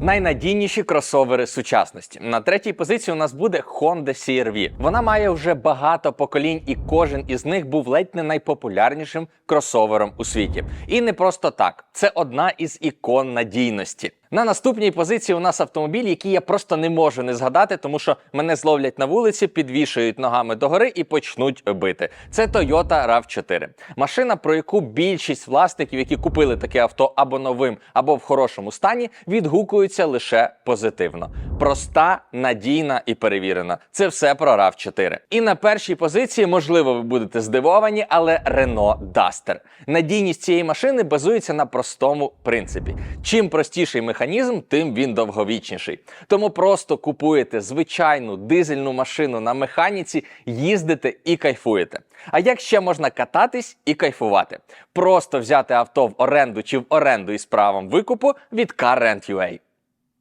Найнадійніші кросовери сучасності. На третій позиції у нас буде Honda CR-V. Вона має вже багато поколінь, і кожен із них був ледь не найпопулярнішим кросовером у світі. І не просто так. Це одна із ікон надійності. На наступній позиції у нас автомобіль, який я просто не можу не згадати, тому що мене зловлять на вулиці, підвішують ногами догори і почнуть бити. Це Toyota RAV4. Машина, про яку більшість власників, які купили таке авто або новим, або в хорошому стані, відгукуються лише позитивно. Проста, надійна і перевірена. Це все про RAV4. І на першій позиції, можливо, ви будете здивовані, але Renault Duster. Надійність цієї машини базується на простому принципі. Чим простіший механізм, тим він довговічніший. Тому просто купуєте звичайну дизельну машину на механіці, їздите і кайфуєте. А як ще можна кататись і кайфувати? Просто взяти авто в оренду чи в оренду із правом викупу від CarRent.ua.